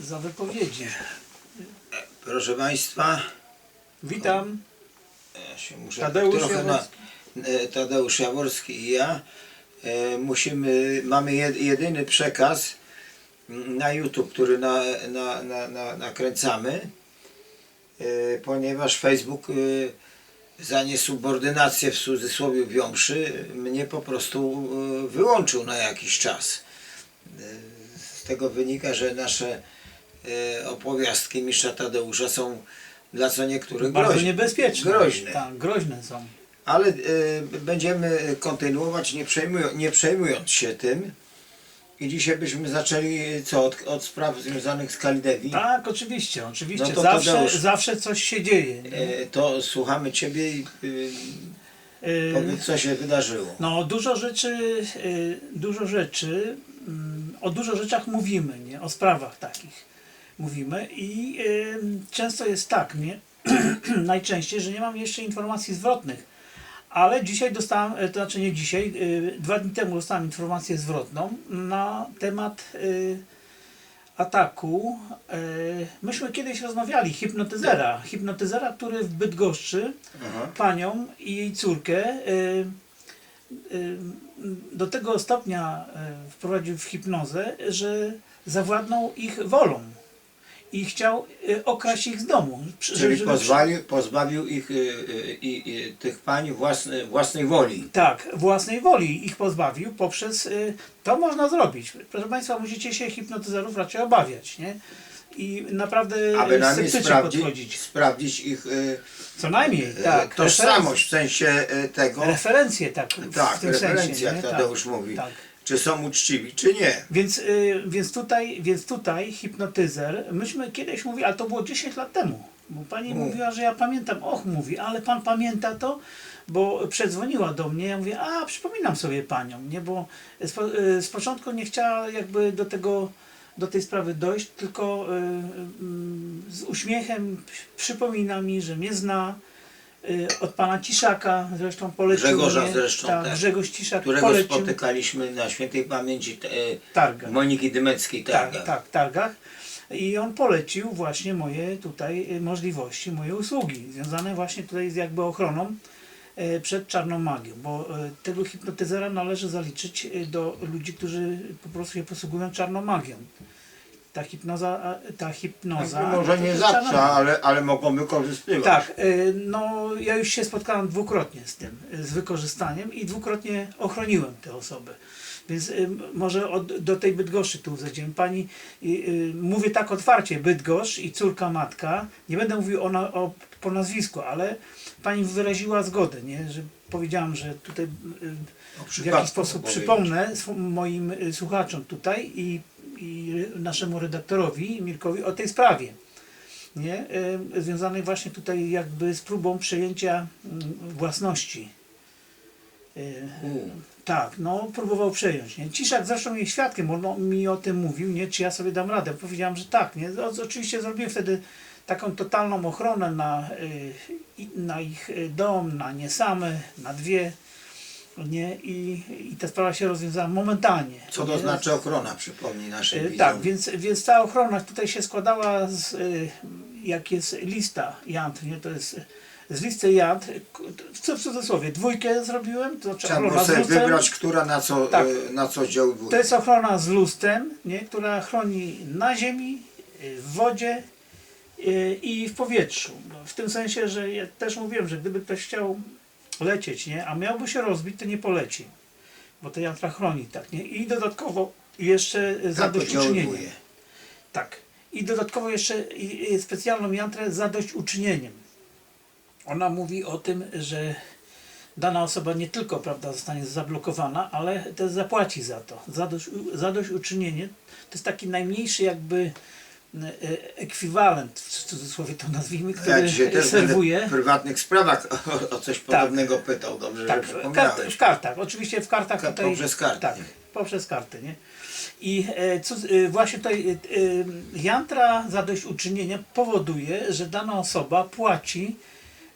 za wypowiedzi. Proszę Państwa, Witam. ja się muszę Tadeusz trochę na, Jaworski. e, Tadeusz Jaworski i ja e, musimy, mamy jed, jedyny przekaz na YouTube, który na, na, na, na, nakręcamy, e, ponieważ Facebook e, za niesubordynację w cudzysłowie wiąszy mnie po prostu e, wyłączył na jakiś czas. E, Z tego wynika, że nasze e, opowiastki mistrza Tadeusza są dla co niektórych Bardzo groźne. niebezpieczne. groźne. Tak, groźne są. Ale e, będziemy kontynuować, nie, przejmują, nie przejmując się tym. I dzisiaj byśmy zaczęli e, co? Od, od spraw związanych z Kalidewi. Tak, oczywiście, oczywiście. No to zawsze, Tadeusz. zawsze coś się dzieje. E, to słuchamy Ciebie i e, powiedz, co się wydarzyło. No, dużo rzeczy, dużo rzeczy, mm, o dużo rzeczach mówimy, nie? O sprawach takich mówimy i często jest tak, nie? Najczęściej, że nie mam jeszcze informacji zwrotnych. Ale dzisiaj dostałem, y, to znaczy nie dzisiaj, y, dwa dni temu dostałem informację zwrotną na temat y, ataku. Myśmy kiedyś rozmawiali, hipnotyzera. Hipnotyzera, który w Bydgoszczy Aha. panią i jej córkę do tego stopnia wprowadził w hipnozę, że zawładnął ich wolą i chciał y, okraść ich z domu. Czyli żeby- pozbawił, pozbawił ich, e, e, i, i, tych pań własne, własnej woli. Tak, własnej woli ich pozbawił poprzez. y, To można zrobić. Proszę Państwa, musicie się hipnotyzerów raczej obawiać, nie? I naprawdę Aby na nie sceptycznie sprawdzić, podchodzić. sprawdzić ich Co najmniej, tak. tożsamość w sensie tego, Referencje, tak. tak, w tym referencja, sensie, jak nie? Tadeusz tak, mówi, Tak. Czy są uczciwi, czy nie. Więc, y, więc, tutaj, więc tutaj hipnotyzer, myśmy kiedyś mówili, ale to było 10 lat temu, bo pani Mm. mówiła, że ja pamiętam, och mówi, ale pan pamięta to? Bo przedzwoniła do mnie, ja mówię, a przypominam sobie panią, nie, bo z, po- y, z początku nie chciała jakby do tego, do tej sprawy dojść, tylko y, y, z uśmiechem przypomina mi, że mnie zna, y, od pana Ciszaka zresztą polecił Grzegorza mnie, zresztą, tak, tak. Grzegorz Ciszak którego polecił spotykaliśmy na świętej pamięci e, targa. Moniki Dymeckiej. tak, Tak, tak, targach. I on polecił właśnie moje tutaj y, możliwości, moje usługi, związane właśnie tutaj z jakby ochroną przed czarną magią, bo tego hipnotyzera należy zaliczyć do ludzi, którzy po prostu się posługują czarną magią. Ta hipnoza, ta hipnoza... No, może nie zawsze, ale, ale mogą wykorzystywać. Tak, y, no ja już się spotkałem dwukrotnie z tym, z wykorzystaniem i dwukrotnie ochroniłem te osoby. Więc y, może od, do tej Bydgoszczy tu zejdziemy. Pani, y, y, mówię tak otwarcie, Bydgoszcz i córka matka, nie będę mówił o, na, o po nazwisku, ale pani wyraziła zgodę, nie? że powiedziałam, że tutaj y, w jakiś sposób przypomnę moim y, słuchaczom tutaj i, i naszemu redaktorowi Mirkowi o tej sprawie. Nie? Związanej właśnie tutaj jakby z próbą przejęcia mm, własności. U. Tak, no próbował przejąć. Nie? Ciszak zresztą jej świadkiem, on mi o tym mówił, nie? czy ja sobie dam radę. Powiedziałam, że tak. Nie? O, oczywiście zrobiłem wtedy taką totalną ochronę na, y, na ich y, dom, na nie same, na dwie. Nie? I, I ta sprawa się rozwiązała momentalnie. Co to nie? znaczy ochrona, przypomnij naszym E, widzom. Tak, więc, więc ta ochrona tutaj się składała z, e, jak jest lista jant, nie, to jest z listy jant, k- w cudzysłowie, dwójkę zrobiłem, to znaczy Trzeba ochrona z wybrać, która na co, Tak. e, na co to jest ochrona z lustrem, nie, która chroni na ziemi, w wodzie i w powietrzu. No, w tym sensie, że ja też mówiłem, że gdyby ktoś chciał lecieć, nie, a miałby się rozbić, to nie poleci, bo to jantra chroni, tak, nie, i dodatkowo jeszcze tak zadośćuczynienie. Tak. I dodatkowo jeszcze specjalną jantrę zadośćuczynieniem. Ona mówi o tym, że dana osoba nie tylko prawda, zostanie zablokowana, ale też zapłaci za to. Zadość, zadośćuczynienie to jest taki najmniejszy jakby e, ekwiwalent, w cudzysłowie to nazwijmy, Ja który dzisiaj też serwuje. w prywatnych sprawach o, o coś podobnego pytał. Dobrze, Tak, że kart, w kartach. Oczywiście w kartach Ka- tutaj. poprzez karty. Tak, poprzez karty, nie? I e, co, e, właśnie tutaj e, e, jantra zadośćuczynienia powoduje, że dana osoba płaci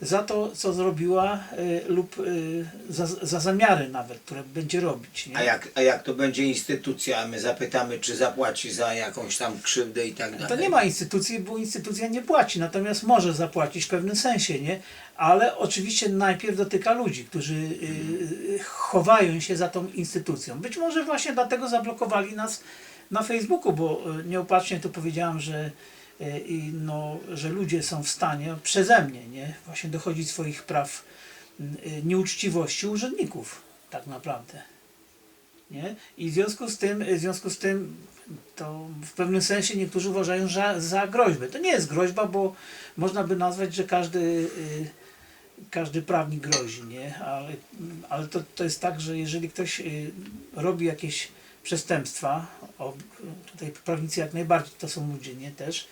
za to, co zrobiła y, lub y, za, za zamiary nawet, które będzie robić. Nie? A jak, a jak to będzie instytucja, a my zapytamy, czy zapłaci za jakąś tam krzywdę i tak dalej. To nie ma instytucji, bo instytucja nie płaci, natomiast może zapłacić w pewnym sensie, nie? Ale oczywiście najpierw dotyka ludzi, którzy y, chowają się za tą instytucją. Być może właśnie dlatego zablokowali nas na Facebooku, bo y, nieopatrznie tu powiedziałam, że, i no, że ludzie są w stanie przeze mnie, nie? Właśnie dochodzić swoich praw y, nieuczciwości urzędników, tak naprawdę. Nie? I w związku z tym, w związku z tym to w pewnym sensie niektórzy uważają za, za groźbę. To nie jest groźba, bo można by nazwać, że każdy, y, każdy prawnik grozi, nie? Ale, ale to, to jest tak, że jeżeli ktoś y, robi jakieś przestępstwa, tutaj prawnicy jak najbardziej to są ludzie, nie? Też,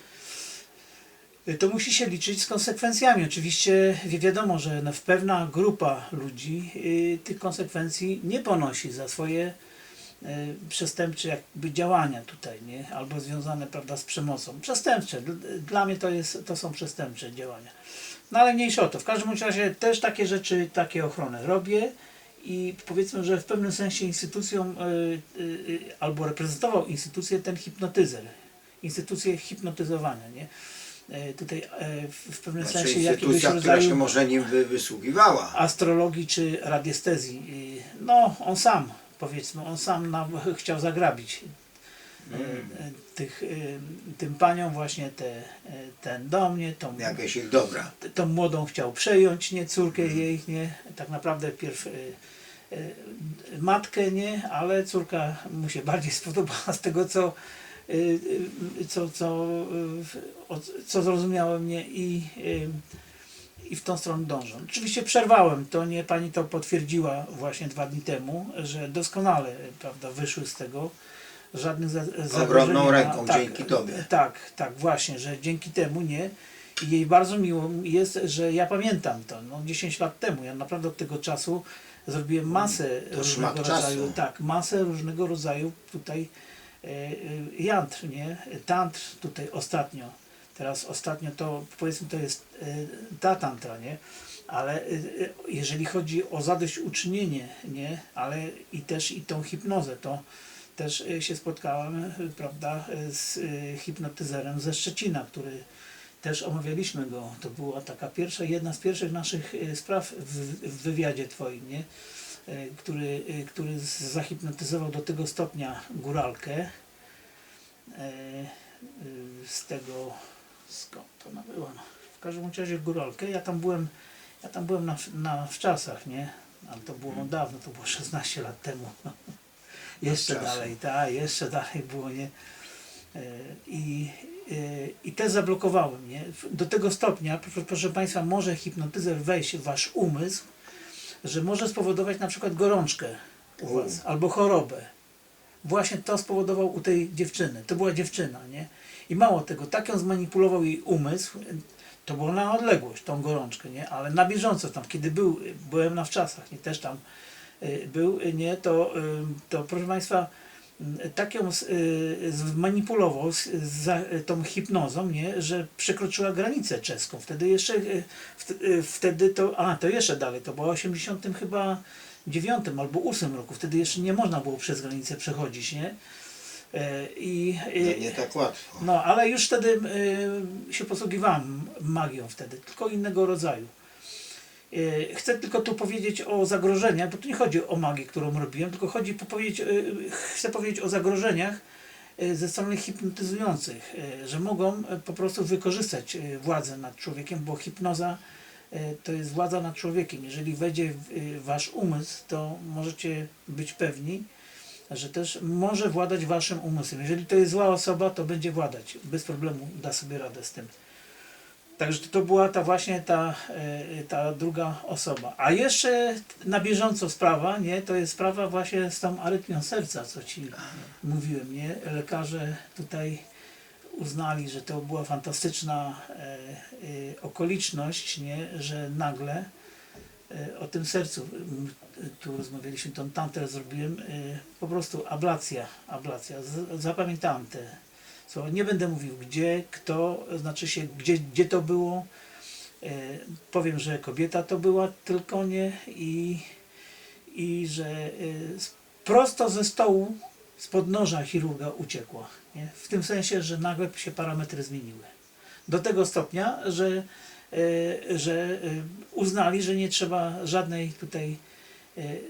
to musi się liczyć z konsekwencjami. Oczywiście wi- wiadomo, że no, pewna grupa ludzi y, tych konsekwencji nie ponosi za swoje e, przestępcze jakby działania tutaj, nie? Albo związane, prawda, z przemocą. Przestępcze. Dl- Dla mnie to, jest, to są przestępcze działania. No ale mniejsza o to. W każdym razie też takie rzeczy, takie ochrony robię i powiedzmy, że w pewnym sensie instytucją e, e, albo reprezentował instytucję ten hipnotyzer. Instytucję hipnotyzowania, nie? E, Tutaj e, w pewnym Znaczy sensie jakiegoś która się rodzaju może nim wy, wysługiwała. astrologii czy radiestezji. No, on sam, powiedzmy, on sam nam chciał zagrabić e, e, tych, tym paniom właśnie te, ten dom, nie, tą, Jakieś ich dobra. tą młodą chciał przejąć, nie, córkę jej, nie, tak naprawdę pierw matkę, nie, ale córka mu się bardziej spodobała z tego, co co, co, e, o- co zrozumiałem, nie, i i w tą stronę dążą. Oczywiście przerwałem to, nie pani to potwierdziła właśnie dwa dni temu, że doskonale prawda, wyszły z tego żadnych za, zagrożeń Ogromną ręką, tak, dzięki tobie. Tak, tak, właśnie, że dzięki temu nie. I jej bardzo miło jest, że ja pamiętam to, no 10 lat temu, ja naprawdę od tego czasu zrobiłem masę To różnego rodzaju, czasu. tak, masę różnego rodzaju tutaj jantr, nie, tantr tutaj ostatnio, teraz ostatnio to powiedzmy to jest e, ta tantra, nie, ale e, e, jeżeli chodzi o zadośćuczynienie, nie, ale i też i tą hipnozę, to też e, się spotkałem, e, prawda, e, z e, hipnotyzerem ze Szczecina, który też omawialiśmy go. To była taka pierwsza, jedna z pierwszych naszych e, spraw w, w wywiadzie twoim, nie? E, Który, e, który zahipnotyzował do tego stopnia góralkę. E, z tego skąd ona była? No. w każdym razie góralkę. Ja tam byłem ja tam byłem na, na wczasach nie? Ale to było dawno to było 16 lat temu. Jeszcze dalej tak jeszcze dalej było nie? I, i też zablokowałem nie? Do tego stopnia proszę Państwa może hipnotyzer wejść w Wasz umysł że może spowodować na przykład gorączkę u. Was albo chorobę właśnie to spowodował u tej dziewczyny. To była dziewczyna, nie? I mało tego, tak ją zmanipulował jej umysł, to było na odległość, tą gorączkę, nie? Ale na bieżąco tam, kiedy był, byłem na wczasach, nie? Też tam y, był, nie? To, y, to proszę Państwa, tak ją z- y, zmanipulował z, y, tą hipnozą, nie? Że przekroczyła granicę czeską. Wtedy jeszcze, y, wt- y, wtedy to, a to jeszcze dalej, to było 80 chyba dziewiątym albo ósmym roku. Wtedy jeszcze nie można było przez granicę przechodzić, nie? E, I, No, i, nie tak łatwo. no, ale już wtedy się posługiwałem magią wtedy, tylko innego rodzaju. Y, chcę tylko tu powiedzieć o zagrożeniach, bo tu nie chodzi o magię, którą robiłem, tylko chodzi po powiedzieć, y, chcę powiedzieć o zagrożeniach y, ze strony hipnotyzujących, że mogą po prostu wykorzystać władzę nad człowiekiem, bo hipnoza to jest władza nad człowiekiem. Jeżeli wejdzie w wasz umysł, to możecie być pewni, że też może władać waszym umysłem. Jeżeli to jest zła osoba, to będzie władać. Bez problemu da sobie radę z tym. Także to była ta właśnie ta, e, ta druga osoba. A jeszcze na bieżąco sprawa, nie? To jest sprawa właśnie z tą arytmią serca, co ci mówiłem, nie? Lekarze tutaj uznali, że to była fantastyczna e, e, okoliczność, nie? Że nagle o tym sercu tu rozmawialiśmy, tą tantrę zrobiłem, po prostu ablacja, ablacja. Zapamiętałem te słowa. Nie będę mówił gdzie, kto, znaczy się gdzie, gdzie to było, E, powiem, że kobieta to była tylko nie i, i że e, prosto ze stołu, z podnoża chirurga uciekła. Nie? W tym sensie, że nagle się parametry zmieniły. Do tego stopnia, że, e, że e, uznali, że nie trzeba żadnej tutaj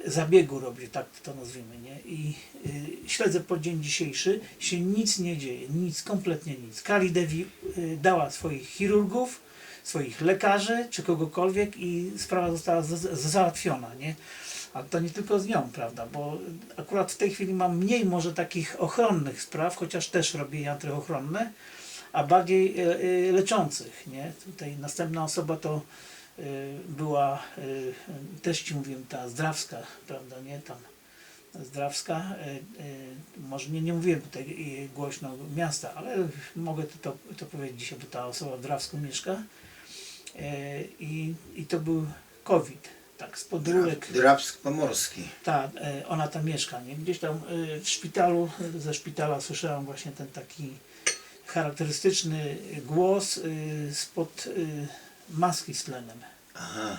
zabiegu robić, tak to nazwijmy, nie? I e, śledzę po dzień dzisiejszy, się nic nie dzieje, nic, kompletnie nic. Kali Devi e, dała swoich chirurgów, swoich lekarzy, czy kogokolwiek i sprawa została załatwiona, nie? A to nie tylko z nią, prawda, bo akurat w tej chwili mam mniej może takich ochronnych spraw, chociaż też robię jantry ochronne, a bardziej e, e, leczących, nie? Tutaj następna osoba to e, była, e, też Ci mówiłem, ta Zdrawska, prawda, nie, tam Zdrawska, e, może nie, nie mówiłem tutaj głośno miasta, ale mogę to, to, powiedzieć dzisiaj, bo ta osoba w Drawsku mieszka i, i to był COVID, tak, z podrórek. Drabsk Pomorski. Ta, e, ona tam mieszka, nie? Gdzieś tam w szpitalu, ze szpitala słyszałam właśnie ten taki charakterystyczny głos spod maski z tlenem. Aha.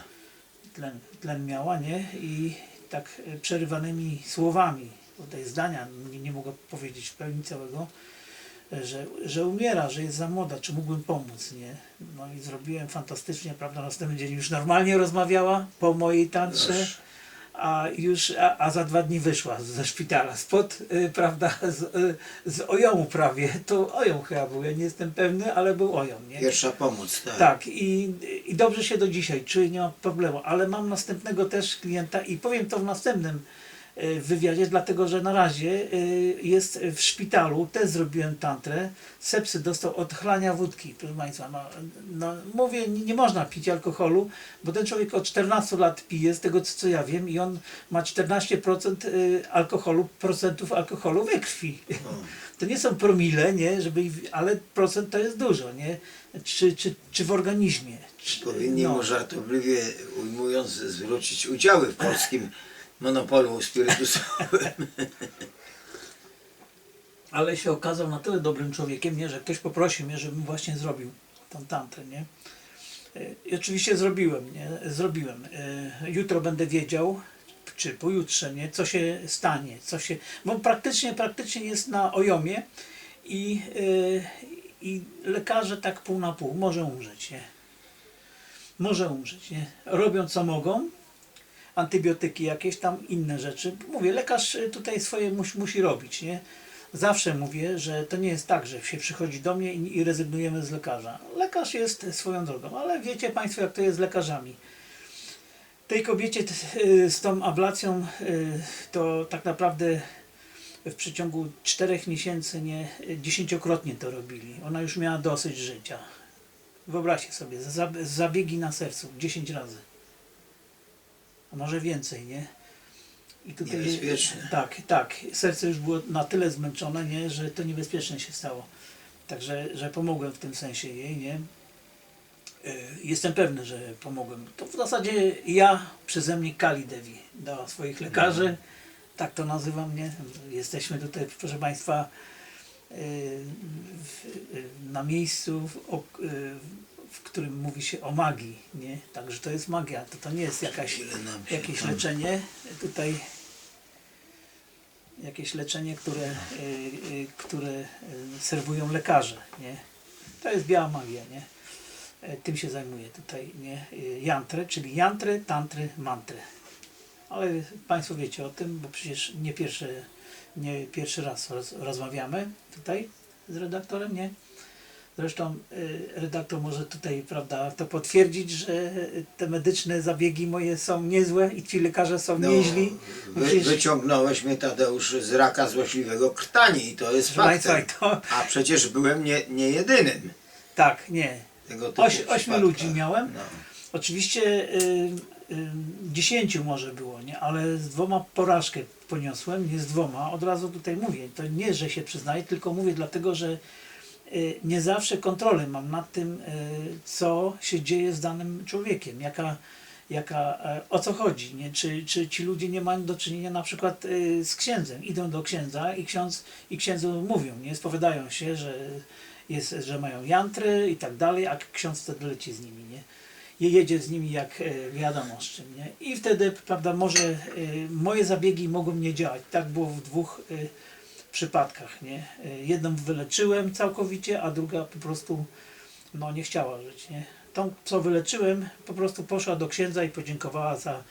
Tlen, tlen miała, nie? I tak e, przerywanymi słowami, tutaj zdania, nie, nie mogę powiedzieć w pełni całego, e, że, że umiera, że jest za młoda, czy mógłbym pomóc, nie? No i zrobiłem fantastycznie, prawda, następny dzień już normalnie rozmawiała po mojej tantrze. A już, a, a za dwa dni wyszła ze szpitala, spod, y, prawda, z, y, z ojomu prawie, to ojom chyba był, ja nie jestem pewny, ale był ojom, nie? Pierwsza pomoc, tak. Tak, i, i dobrze się do dzisiaj czuję, nie ma problemu, ale mam następnego też klienta i powiem to w następnym y, wywiadzie, dlatego że na razie y, jest w szpitalu, też zrobiłem tantrę, sepsy dostał od chlania wódki, proszę Państwa, no, no mówię, nie, nie można pić alkoholu, bo ten człowiek od 14 lat pije, z tego co, co ja wiem, i on ma 14% y, alkoholu, procentów alkoholu we krwi. To nie są promile, nie, żeby, ale procent to jest dużo, nie? Czy, czy, czy w organizmie. Czy, Powinni no. mu żartobliwie ujmując zwrócić udziały w polskim monopolu spirytusowym. ale się okazał na tyle dobrym człowiekiem, nie, że ktoś poprosił mnie, żebym właśnie zrobił tą tantrę, nie? E, I oczywiście zrobiłem, nie? Zrobiłem. E, Jutro będę wiedział, czy pojutrze, nie? Co się stanie, co się... Bo praktycznie, praktycznie jest na ojomie i, e, i lekarze tak pół na pół, może umrzeć, nie? Może umrzeć, nie? Robią co mogą, antybiotyki, jakieś tam inne rzeczy. Mówię, lekarz y, tutaj swoje musi, musi robić, nie? Zawsze mówię, że to nie jest tak, że się przychodzi do mnie i, i rezygnujemy z lekarza. Lekarz jest swoją drogą, ale wiecie Państwo, jak to jest z lekarzami. Tej kobiecie y, z tą ablacją y, to tak naprawdę w przeciągu czterech miesięcy nie dziesięciokrotnie to robili. Ona już miała dosyć życia. Wyobraźcie sobie, za- zabiegi na sercu 10 razy a może więcej, nie? I Niebezpieczne. Tak, tak. Serce już było na tyle zmęczone, nie, że to niebezpieczne się stało. Także, że pomogłem w tym sensie jej, nie? E, Jestem pewny, że pomogłem. To w zasadzie ja przeze mnie Kali Devi dała swoich lekarzy, tak to nazywam, nie? Jesteśmy tutaj, proszę Państwa, e, w- na miejscu, w, e, w którym mówi się o magii, nie? Także to jest magia, to, to nie jest jakaś, jakieś leczenie. Tutaj jakieś leczenie, które, y, y, które y, serwują lekarze, nie? To jest biała magia, nie? E, Tym się zajmuję tutaj, nie? Y, Jantry, czyli jantry, tantry, mantry. Ale Państwo wiecie o tym, bo przecież nie pierwszy, nie pierwszy raz roz, rozmawiamy tutaj z redaktorem, nie? Zresztą y, redaktor może tutaj, prawda, to potwierdzić, że te medyczne zabiegi moje są niezłe i ci lekarze są No, nieźli. Wy, przecież- wyciągnąłeś mnie Tadeusz z raka złośliwego krtani i to jest i to, A przecież byłem nie, nie jedynym tak, nie. Oś, ośmiu ludzi miałem. No. Oczywiście y, y, dziesięciu może było, nie? ale z dwoma porażkę poniosłem, nie z dwoma. Od razu tutaj mówię, to nie, że się przyznaję, tylko mówię dlatego, że nie zawsze kontrolę mam nad tym, y, co się dzieje z danym człowiekiem, jaka, jaka, e, o co chodzi, nie? Czy, czy ci ludzie nie mają do czynienia na przykład y, z księdzem, idą do księdza i, ksiądz, i księdzu mówią, nie spowiadają się, że, jest, że mają jantry i tak dalej, a ksiądz wtedy leci z nimi, nie? je jedzie z nimi jak e, wiadomo z czym, nie? I wtedy, prawda, może e, moje zabiegi mogą nie działać. Tak było w dwóch przypadkach, nie? E, Jedną wyleczyłem całkowicie, a druga po prostu no nie chciała żyć, nie? Tą, co wyleczyłem, po prostu poszła do księdza i podziękowała za,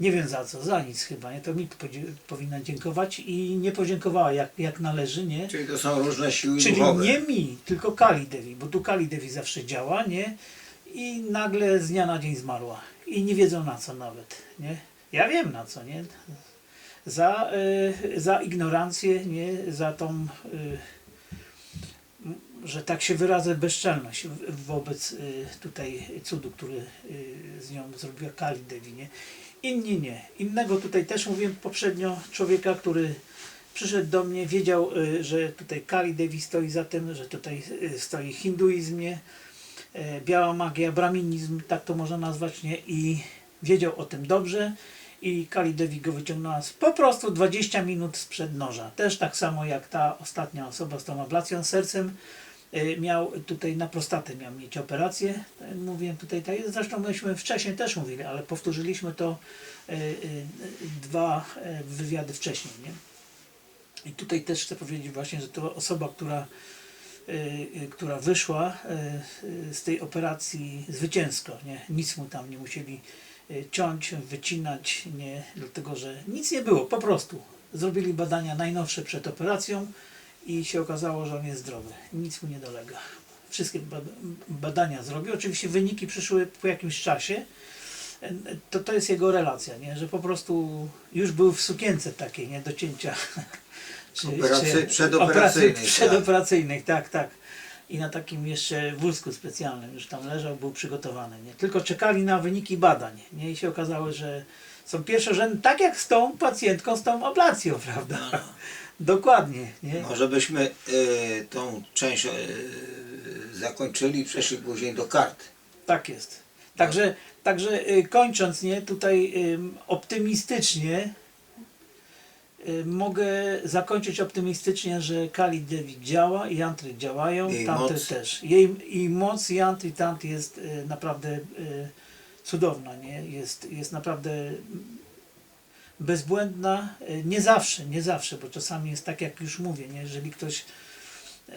nie wiem za co, za nic chyba, nie? To mi powinna dziękować i nie podziękowała jak, jak należy, nie? Czyli to są różne siły Czyli duchowe. nie mi, tylko Kali Devi, bo tu Kali Devi zawsze działa, nie? I nagle z dnia na dzień zmarła. I nie wiedzą na co nawet, nie? Ja wiem na co, nie? Za, y, za ignorancję, nie? Za tą, y, że tak się wyrazę, bezczelność wobec y, tutaj cudu, który z nią zrobiła Kali Devi, nie? Inni nie. Innego tutaj też mówiłem poprzednio, człowieka, który przyszedł do mnie, wiedział, że tutaj Kali Devi stoi za tym, że tutaj stoi hinduizm, nie? E, biała magia, braminizm, tak to można nazwać, nie? I wiedział o tym dobrze i Kali Devi go wyciągnęła z, po prostu 20 minut sprzed noża. Też tak samo jak ta ostatnia osoba z tą ablacją sercem e, miał tutaj na prostatę miał mieć operację. E, Mówiłem tutaj, tak zresztą myśmy wcześniej też mówili, ale powtórzyliśmy to e, e, dwa wywiady wcześniej, nie? I tutaj też chcę powiedzieć właśnie, że to osoba, która, y, y, która wyszła y, y, z tej operacji zwycięsko, nie? nic mu tam nie musieli y, ciąć, wycinać, nie, dlatego że nic nie było, po prostu zrobili badania najnowsze przed operacją i się okazało, że on jest zdrowy, nic mu nie dolega. Wszystkie bad- badania zrobił, oczywiście wyniki przyszły po jakimś czasie, to, to jest jego relacja, nie? że po prostu już był w sukience takiej, nie do cięcia. Czy, czy- przedoperacyjnej, operacy- Przedoperacyjnej, tak, tak. I na takim jeszcze wózku specjalnym już tam leżał, był przygotowany. Nie? Tylko czekali na wyniki badań. Nie? I się okazało, że są pierwszorzędne, tak jak z tą pacjentką, z tą ablacją, prawda? Dokładnie. Nie? Może byśmy y, tą część y, zakończyli i przeszli później do kart. Tak jest. Także, także y, kończąc, nie, tutaj ym, optymistycznie y, mogę zakończyć optymistycznie, że Kali Devi działa i Jantry działają, Jej tamte moc. też. Jej i moc Jantry tant jest y, naprawdę y, cudowna, nie? Jest, jest naprawdę bezbłędna, y, nie zawsze, nie zawsze, bo czasami jest tak jak już mówię, nie? jeżeli ktoś y,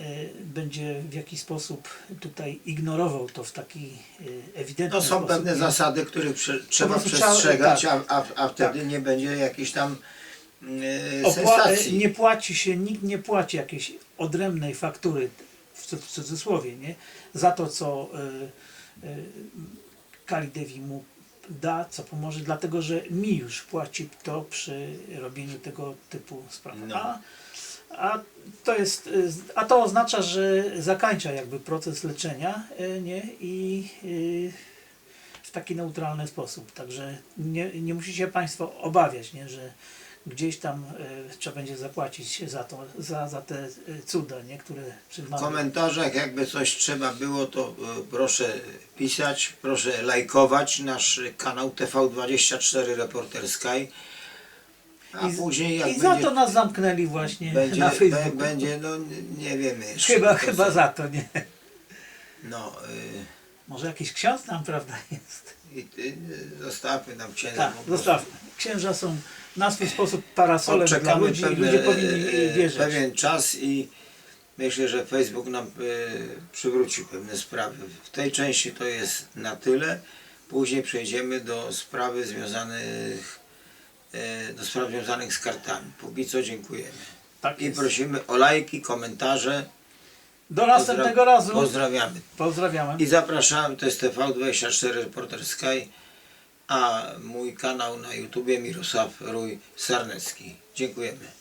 będzie w jakiś sposób tutaj ignorował to w taki y, ewidentny No są sposób. pewne nie? zasady, których prze, trzeba prostu trzeba- przestrzegać, tak. a, a, a wtedy nie będzie jakiejś tam y, Opła- sensacji. nie płaci się, nikt nie płaci jakiejś odrębnej faktury, w cu- w cudzysłowie, nie? za to, co y, y, Kali Devi mu da, co pomoże, dlatego że mi już płaci to przy robieniu tego typu spraw. No. A, a, to jest, a to oznacza, że zakańcza jakby proces leczenia y, nie? i y, w taki neutralny sposób. Także nie, nie musicie Państwo obawiać, nie? że gdzieś tam y, trzeba będzie zapłacić za, to, za, za te y, cuda, nie? które W komentarzach jakby coś trzeba było, to y, proszę pisać, proszę lajkować nasz kanał TV24 Reporter Sky. A I z- później jak I za będzie, to nas zamknęli właśnie będzie, na be- Facebooku. będzie, no nie wiemy jeszcze. Chyba, chyba za to, nie? No y, Może jakiś ksiądz tam, prawda, jest? i, y, zostawmy nam księdza. Tak, prostu. zostawmy. Księża są na swój sposób parasolem dla ludzi pewne, ludzie powinni e, wierzyć. pewien czas i myślę, że Facebook nam e, przywróci pewne sprawy. W tej części to jest na tyle. Później przejdziemy do sprawy związanych e, do spraw związanych z kartami. Póki co dziękujemy. Tak I jest. prosimy o lajki, komentarze. Do następnego Pozdra- razu. Pozdrawiamy. Pozdrawiamy. I zapraszam, to jest TV24 Reporter Sky, a mój kanał na YouTubie Mirosław Rój Sarnecki. Dziękujemy.